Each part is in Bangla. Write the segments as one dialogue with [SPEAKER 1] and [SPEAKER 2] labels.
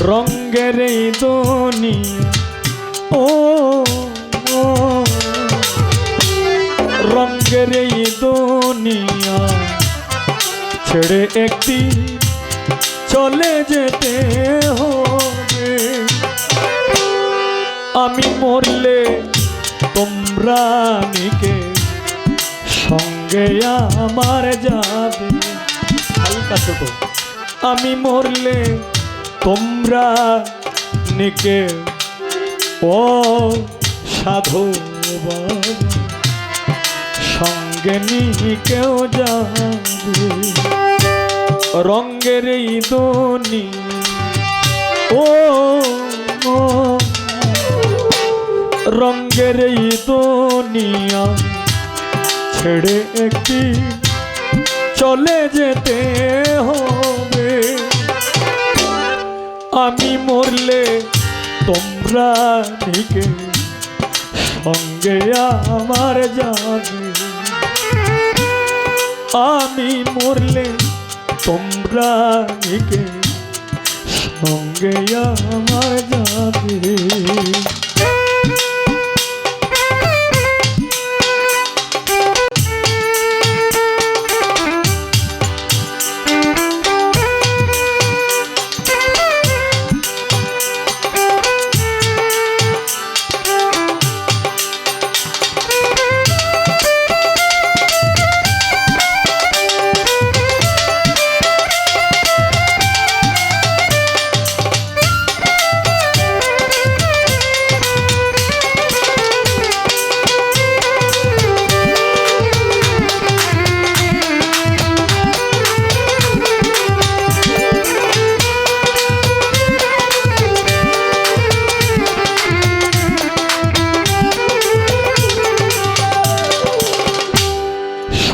[SPEAKER 1] রঙ্গের এই দুনিয়া ও রঙ্গের এই দুনিয়া ছেড়ে একটি চলে যেতে হবে। আমি মরলে তোমরা নিকে সঙ্গে আমার যাবে। আমি মরলে তোমরা নিকে ও সাধু সঙ্গে নিয়ে কেউ যাবে। রঙ্গের এই দনি ও রঙ্গের দুনিয়া ছেড়ে একটি চলে যেতে হবে। আমি মরলে তোমরা নিকে সঙ্গে আমার যাবে আমি মরলে তোমরা নিকে সঙ্গে আমার যাবে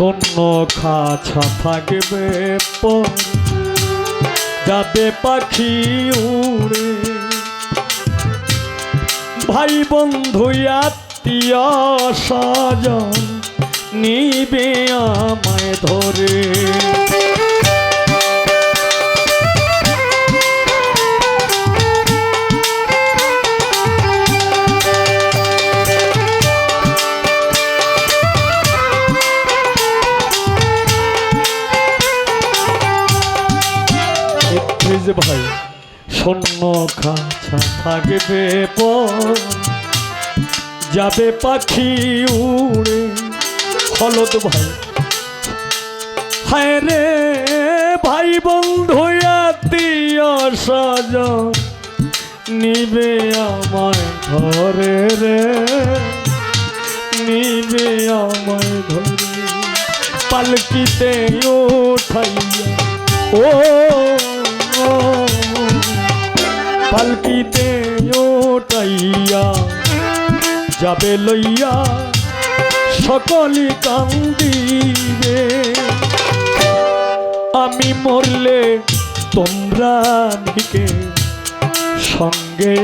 [SPEAKER 1] শূন্য খাছা থাকবে যাতে পাখি উড়ে। ভাই বন্ধু আত্মীয় সাজন নিবে আমায় ধরে। প্লিজ ভাই শূন্য খাছা থাকবে যাবে পাখি উড়ে। হলদ ভাই। হায় রে ভাই বন্ধু স্বজন নিবে আমায় ঘরে রে। নিবে আমায় ধরে পালকিতে উঠাইয়া ও, পালকিতে ওটাইয়া যাবে লইয়া সকলি কান্দিবে। আমি মরলে তোমরা নিকে সঙ্গে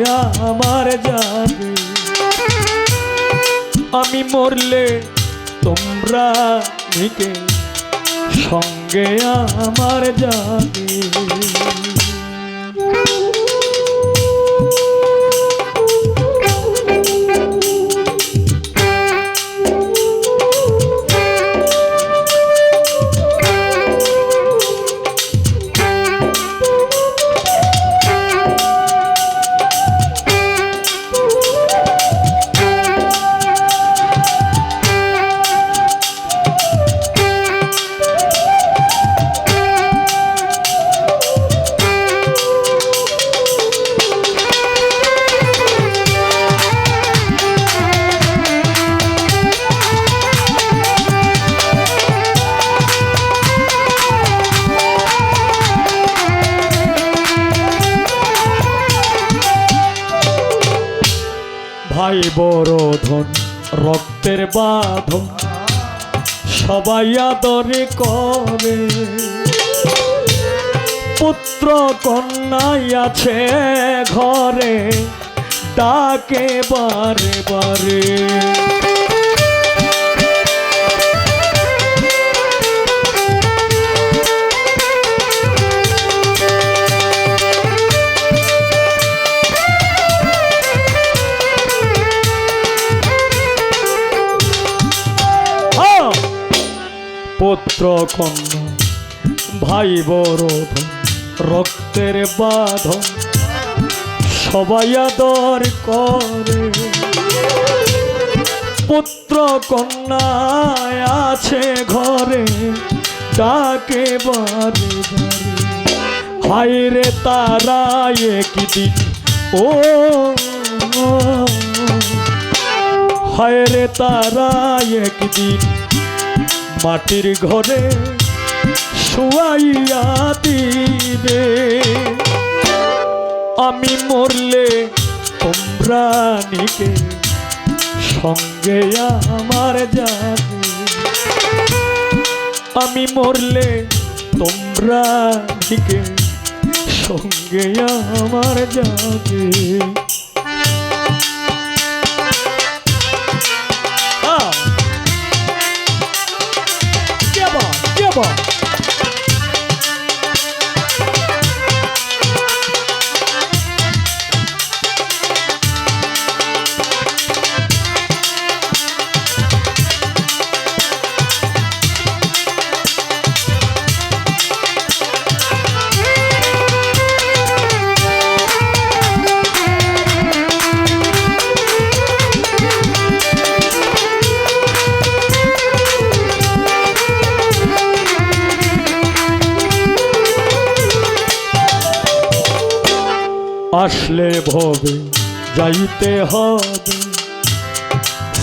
[SPEAKER 1] আমার যাবে। আমি মরলে তোমরা নিকে সঙ্গে আমার যাবে ভাই বড় ধন, রক্তের বাঁধন, সবাই আদরে করে। পুত্র কন্যাই আছে ঘরে, ডাকে বারে বারে। পুত্র কন্যা, ভাই বড় রক্তের বাঁধন, সবাই আদর করে। পুত্র কন্যায় আছে ঘরে, ডাকে বারে বারে। রে তারা একদিন ও, হায় রে তারা একদিন মাটির ঘরে শুয়াইয়া দিবে। আমি মরলে তোমরা নিকে সঙ্গে আমার যাবে আমি মরলে তোমরা নিকে সঙ্গে আমার যাবে আসলে ভবে, যাইতে হবে।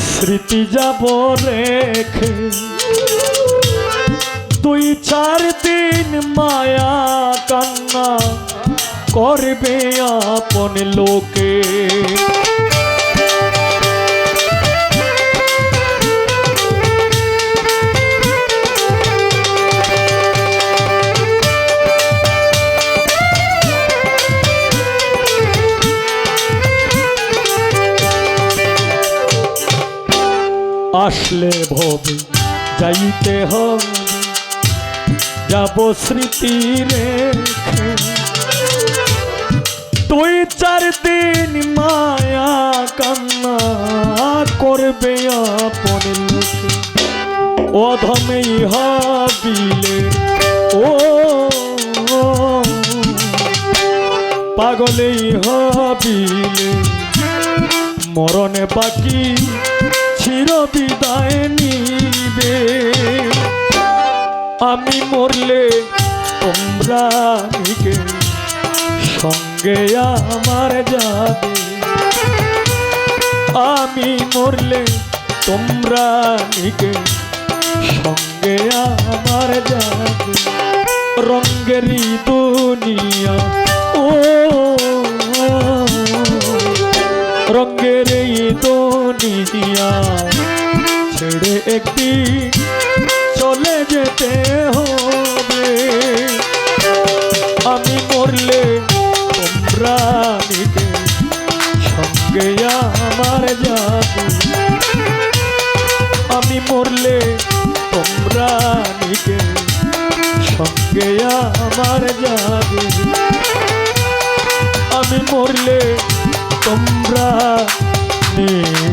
[SPEAKER 1] স্মৃতি যাব রেখে। দুই চার দিন মায়া কান্না করবে আপন লোকে। আসলে ভবে, যাইতে হবে। যাব স্মৃতি রেখে। দুই চার দিন মায়া কান্না করবে আপন লোকে। অধমেই হাবিলে, ও পাগলেই হাবিলে। মরণে বাকি চির বিদায় নিবে। আমি মরলে তোমরা সঙ্গে আমার যাবে। আমি মরলে তোমরা নিকে সঙ্গে আমার যাবে। রঙ্গেরই দুনিয়া একদিন চলে যেতে হবে। আমি মরলে তোমরা নিতে সঙ্গে আমার যাবে। আমি মরলে তোমরা নিতে সঙ্গে আমার যাবে। আমি মরলে তোমরা নিকে